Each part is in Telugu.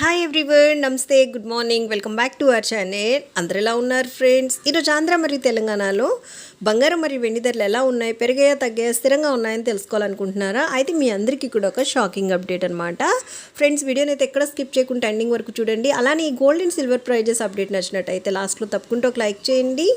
హాయ్ ఎవ్రీవన్ నమస్తే good morning welcome back to our channel అందరు ఎలా ఉన్నారు ఫ్రెండ్స్ ఈరోజు ఆంధ్ర మరియు తెలంగాణలో బంగారం మరియు వెండి ధరలు ఎలా ఉన్నాయి పెరిగాయా తగ్గాయా స్థిరంగా ఉన్నాయని తెలుసుకోవాలనుకుంటున్నారా? అయితే మీ అందరికీ కూడా ఒక షాకింగ్ అప్డేట్ అనమాట ఫ్రెండ్స్ వీడియోని అయితే ఎక్కడ స్కిప్ చేయకుండా ఎండింగ్ వరకు చూడండి. అలానే ఈ gold and silver prizes update నచ్చినట్టయితే లాస్ట్లో తప్పకుండా ఒక లైక్ చేయండి.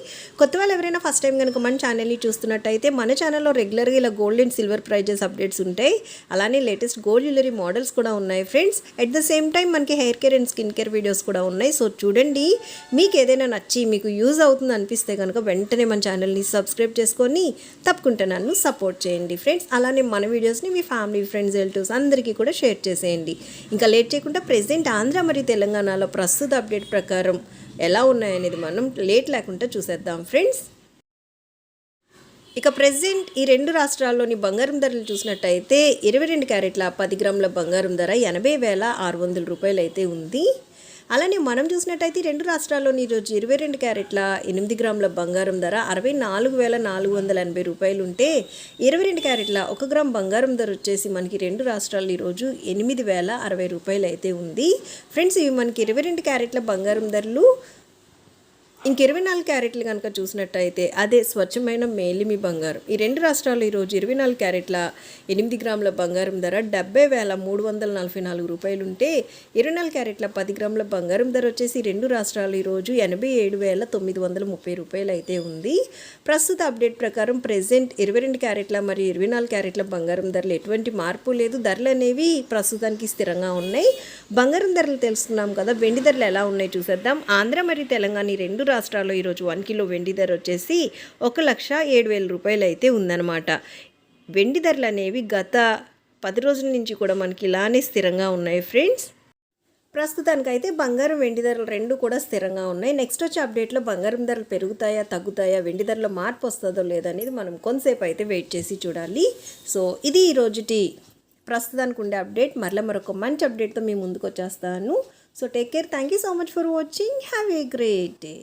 కొత్త వాళ్ళు ఎవరైనా ఫస్ట్ టైం కనుక మన ఛానల్ని చూస్తున్నట్టయితే మన ఛానల్లో రెగ్యులర్గా ఇలా gold and silver prizes updates ఉంటాయి. అలానే లేటెస్ట్ గోల్డ్ జ్యువెలరీ మోడల్స్ కూడా ఉన్నాయి friends at the same time మనకి hair care and skin care videos కూడా ఉన్నాయి. సో చూడండి మీకు ఏదైనా నచ్చి మీకు యూజ్ అవుతుంది అనిపిస్తే కనుక వెంటనే మన ఛానల్ని సబ్స్క్రైబ్ చేసుకొని తప్పకుండా నన్ను సపోర్ట్ చేయండి ఫ్రెండ్స్. అలానే మన వీడియోస్ని మీ ఫ్యామిలీ ఫ్రెండ్స్ రిలేటివ్స్ అందరికీ కూడా షేర్ చేసేయండి. ఇంకా లేట్ చేయకుండా ప్రెసెంట్ ఆంధ్ర మరియు తెలంగాణలో ప్రస్తుత అప్డేట్ ప్రకారం ఎలా ఉన్నాయనేది మనం లేట్ లేకుండా చూసేద్దాం ఫ్రెండ్స్. ఇక ప్రెసెంట్ ఈ రెండు రాష్ట్రాల్లోని బంగారం ధరలు చూసినట్టయితే ఇరవై రెండు క్యారెట్ల పది గ్రాముల బంగారం ధర ఎనభై వేల ఆరు వందల రూపాయలు అయితే ఉంది. అలానే మనం చూసినట్టయితే రెండు రాష్ట్రాల్లోని ఈరోజు ఇరవై రెండు క్యారెట్ల ఎనిమిది గ్రాముల బంగారం ధర అరవై నాలుగు వేల నాలుగు వందల ఎనభై రూపాయలు ఉంటే ఇరవై రెండు క్యారెట్ల ఒక గ్రామ్ బంగారం ధర వచ్చేసి మనకి రెండు రాష్ట్రాల్లో ఈరోజు ఎనిమిది వేల అరవై రూపాయలు అయితే ఉంది. ఫ్రెండ్స్ ఇవి మనకి ఇరవై రెండు క్యారెట్ల బంగారం ధరలు. ఇంక ఇరవై నాలుగు క్యారెట్లు కనుక చూసినట్టయితే అదే స్వచ్ఛమైన మేలిమి బంగారం. ఈ రెండు రాష్ట్రాల్లో ఈరోజు ఇరవై నాలుగు క్యారెట్ల ఎనిమిది గ్రాముల బంగారం ధర డెబ్బై వేల మూడు వందల నలభై నాలుగు రూపాయలు ఉంటే ఇరవై నాలుగు క్యారెట్ల పది గ్రాముల బంగారం ధర వచ్చేసి రెండు రాష్ట్రాలు ఈరోజు ఎనభై ఏడు వేల తొమ్మిది వందల ముప్పై రూపాయలు అయితే ఉంది. ప్రస్తుత అప్డేట్ ప్రకారం ప్రెసెంట్ ఇరవై రెండు క్యారెట్ల మరియు ఇరవై నాలుగు క్యారెట్ల బంగారం ధరలు ఎటువంటి మార్పు లేదు. ధరలు అనేవి ప్రస్తుతానికి స్థిరంగా ఉన్నాయి. బంగారం ధరలు తెలుసుకున్నాం కదా వెండి ధరలు ఎలా ఉన్నాయి చూసేద్దాం. ఆంధ్ర మరియు తెలంగాణ రెండు రాష్ట్రాల్లో ఈరోజు వన్ కిలో వెండి ధర వచ్చేసి ఒక లక్ష ఏడు వేల రూపాయలు అయితే ఉందన్నమాట. వెండి ధరలు అనేవి గత పది రోజుల నుంచి కూడా మనకి ఇలానే స్థిరంగా ఉన్నాయి ఫ్రెండ్స్. ప్రస్తుతానికైతే బంగారం వెండి ధరలు రెండు కూడా స్థిరంగా ఉన్నాయి. నెక్స్ట్ వచ్చే అప్డేట్లో బంగారం ధరలు పెరుగుతాయా తగ్గుతాయా వెండి ధరలో మార్పు వస్తుందో లేదనేది మనం కొంతసేపు అయితే వెయిట్ చేసి చూడాలి. సో ఇది ఈరోజుటి ప్రస్తుతానికి ఉండే అప్డేట్. మరలా మరొక మంచి అప్డేట్తో మీ ముందుకు వచ్చేస్తాను. So take care thank you so much for watching have a great day